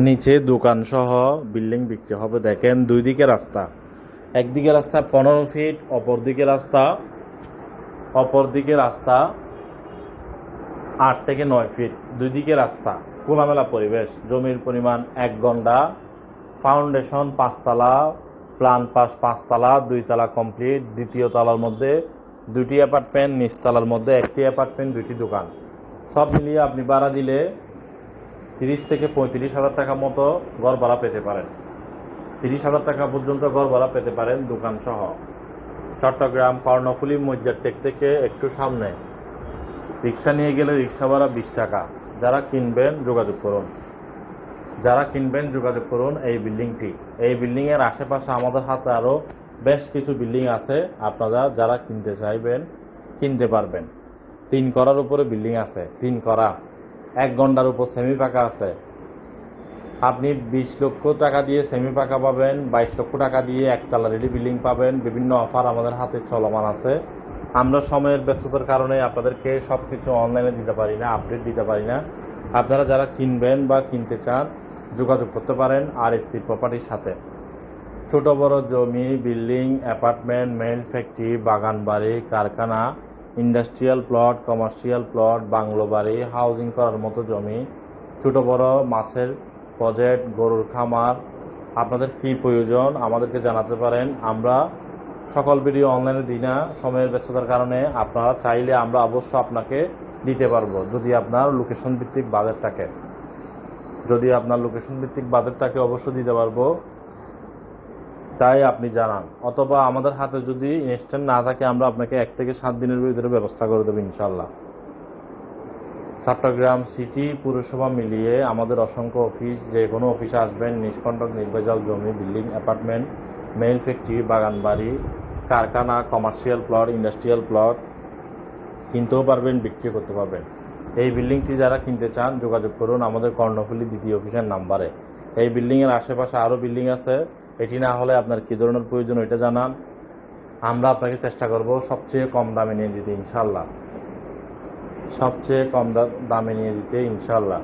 নিচে দোকান সহ বিল্ডিং বিক্রি হবে। দেখেন, দুই দিকে রাস্তা। একদিকে রাস্তা পনেরো ফিট অপর দিকে রাস্তা অপর দিকে রাস্তা আট থেকে নয় ফিট। দুই দিকে রাস্তা, খোলামেলা পরিবেশ, জমির পরিমাণ এক ঘণ্টা। ফাউন্ডেশন পাঁচতলা প্লান পাস পাঁচতলা দুই তলা কমপ্লিট দ্বিতীয় তলার মধ্যে দুটি অ্যাপার্টমেন্ট নিচতলার মধ্যে একটি অ্যাপার্টমেন্ট দুটি দোকান। সব মিলিয়ে আপনি ভাড়া দিলে তিরিশ থেকে পঁয়ত্রিশ হাজার টাকা মতো ঘর ভাড়া পেতে পারেন। তিরিশ হাজার টাকা পর্যন্ত ঘর ভাড়া পেতে পারেন দোকান সহ চট্টগ্রাম কর্ণফুলি মসজিদ টেক থেকে একটু সামনে। রিক্সা নিয়ে গেলে রিক্সা ভাড়া বিশ টাকা। যারা কিনবেন যোগাযোগ করুন। যারা কিনবেন যোগাযোগ করুন এই বিল্ডিংটি। এই বিল্ডিং এর আশেপাশে আমাদের হাতে আরও বেশ কিছু বিল্ডিং আছে আপনারা যারা কিনতে চাইবেন, কিনতে পারবেন। তিন করার উপরে বিল্ডিং আছে। তিন করা। এক ঘণ্টার উপর সেমি পাকা আছে। আপনি বিশ লক্ষ টাকা দিয়ে সেমি পাকা পাবেন, বাইশ লক্ষ টাকা দিয়ে একতলা রেডি বিল্ডিং পাবেন, বিভিন্ন অফার আমাদের হাতে চলমান আছে। আমরা সময়ের ব্যস্ততার কারণে আপনাদেরকে সব কিছু অনলাইনে দিতে পারি না আপডেট দিতে পারি না। আপনারা যারা কিনবেন বা কিনতে চান, যোগাযোগ করতে পারেন আর এসি প্রপার্টির সাথে। ছোট বড় জমি বিল্ডিং অ্যাপার্টমেন্ট মেল ফ্যাক্টরি বাগান বাড়ি, কারখানা industrial plot, commercial plot, bungalow বাড়ি, হাউজিং করার মতো জমি, ছোট বড় মাছের প্রজেক্ট, গরুর খামার। আপনাদের কি প্রয়োজন আমাদেরকে জানাতে পারেন। আমরা সকল ভিডিও অনলাইনে দিই না, সময়ের ব্যস্ততার কারণে আপনারা চাইলে আমরা অবশ্য আপনাকে দিতে পারব, যদি আপনার লোকেশন ভিত্তিক বাজেট থাকে। যদি আপনার লোকেশন ভিত্তিক বাজেট থাকে অবশ্যই দিতে পারব। তাই আপনি জানান। অথবা আমাদের হাতে যদি ইনস্ট্যান্ট না থাকে, আমরা আপনাকে এক থেকে সাত দিনের ভিতরে ব্যবস্থা করে দেবো ইনশাল্লাহ চট্টগ্রাম সিটি পুরসভা মিলিয়ে আমাদের অসংখ্য অফিস, যে কোনো অফিসে আসবেন, নিষ্কণ্টক নির্বাচল জমি, বিল্ডিং, অ্যাপার্টমেন্ট মেইল ফ্যাক্টরি বাগান বাড়ি কারখানা, কমার্শিয়াল প্লট, ইন্ডাস্ট্রিয়াল প্লট, কিনতেও পারবেন বিক্রি করতে পারবেন। এই বিল্ডিংটি যারা কিনতে চান, যোগাযোগ করুন আমাদের কর্ণফুলী দ্বিতীয় অফিসের নাম্বারে। এই বিল্ডিংয়ের আশেপাশে আরও বিল্ডিং আছে। এটি না হলে আপনার কী ধরনের প্রয়োজন ওইটা জানান। আমরা আপনাকে চেষ্টা করব সবচেয়ে কম দামে নিয়ে দিতে ইনশাল্লাহ সবচেয়ে কম দামে নিয়ে দিতে ইনশাল্লাহ